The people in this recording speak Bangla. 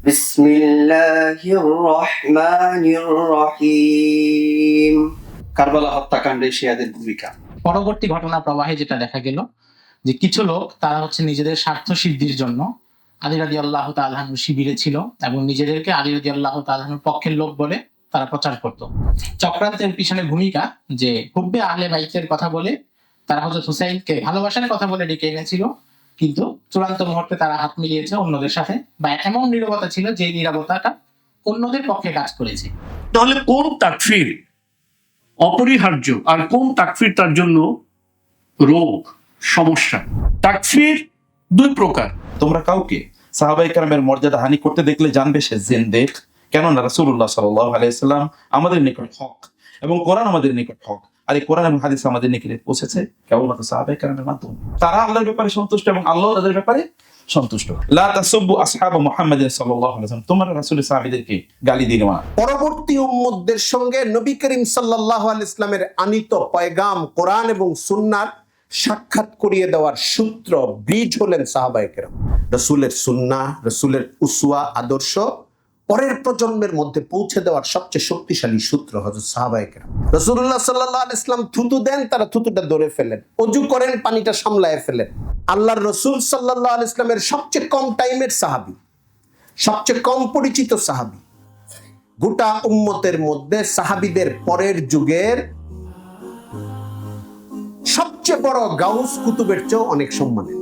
بسم الله الرحمن الرحيم কারবালা হত্যাকাণ্ডে শিয়াদের ভূমিকা পরবর্তী ঘটনা প্রবাহে যেটা দেখা গেল যে কিছু লোক তারা হচ্ছে নিজেদের স্বার্থ সিদ্ধির জন্য আলী রাজি আল্লাহ তালহানুর শিবিরে ছিল এবং নিজেদেরকে আলী রাজি আল্লাহ তালহানুর পক্ষের লোক বলে তারা প্রচার করত চক্রান্তের পিছনে ভূমিকা যে হুব্বে আহলে বাইতের কথা বলে তারা হজরত হুসাইনকে ভালোবাসার কথা বলে ডেকে এনেছিল কিন্তু চূড়ান্ত মুহূর্তে তারা হাত মিলিয়েছে অন্যদের সাথে বা এমন নিরবতা ছিল যে নিরবতাটা অন্যদের পক্ষে কাজ করেছে। তাহলে কোন তাকফির অপরিহার্য আর কোন তাকফির তার জন্য রোগ সমস্যা? তাকফির দুই প্রকার। তোমরা কাউকে সাহাবাই কালামের মর্যাদা হানি করতে দেখলে জানবে সে জেন্দেক। কেননা রাসূলুল্লাহ সাল্লাহ আলাইসাল্লাম আমাদের নিকট হক এবং কোরআন আমাদের নিকট হক। আর এই কোরআন এবং হাদিস আমাদের নিকটে পৌঁছেছে কেবলমাত্র সাহাবাই কালামের মাধ্যমে। তারা আল্লাহর ব্যাপারে সন্তুষ্ট এবং আল্লাহ তাদের ব্যাপারে সন্তুষ্ট। লা আসহাব মুহাম্মাদিন সাল্লাল্লাহু আলাইহি রাসূলের সাহাবীদেরকে গালি দিও না। পরবর্তী উম্মতদের সঙ্গে নবী করিম সাল্লাহ ইসলামের আনিত পয়গাম কোরআন এবং সুন্নার সাক্ষাৎ করিয়ে দেওয়ার সূত্র ব্রিজ হলেন সাহাবায়কেরাম রসুলের সুন্না রসুলের উসুয়া আদর্শ পরের প্রজন্মের মধ্যে পৌঁছে দেওয়ার সবচেয়ে শক্তিশালী সূত্র হজরত সাহাবায়কেরাম রসুল্লাহ সাল্লাহ ইসলাম থুতু দেন, তারা থুতুটা ধরে ফেলেন। অজু করেন, পানিটা সামলায় ফেলেন। আল্লাহর রসুল সাল্লাহ ইসলামের সবচেয়ে কম টাইমের সাহাবি, সবচেয়ে কম পরিচিত সাহাবি। গোটা উম্মতের মধ্যে সাহাবিদের পরের যুগের সবচেয়ে বড় গাউস কুতুবের চেয়েও অনেক সম্মানের।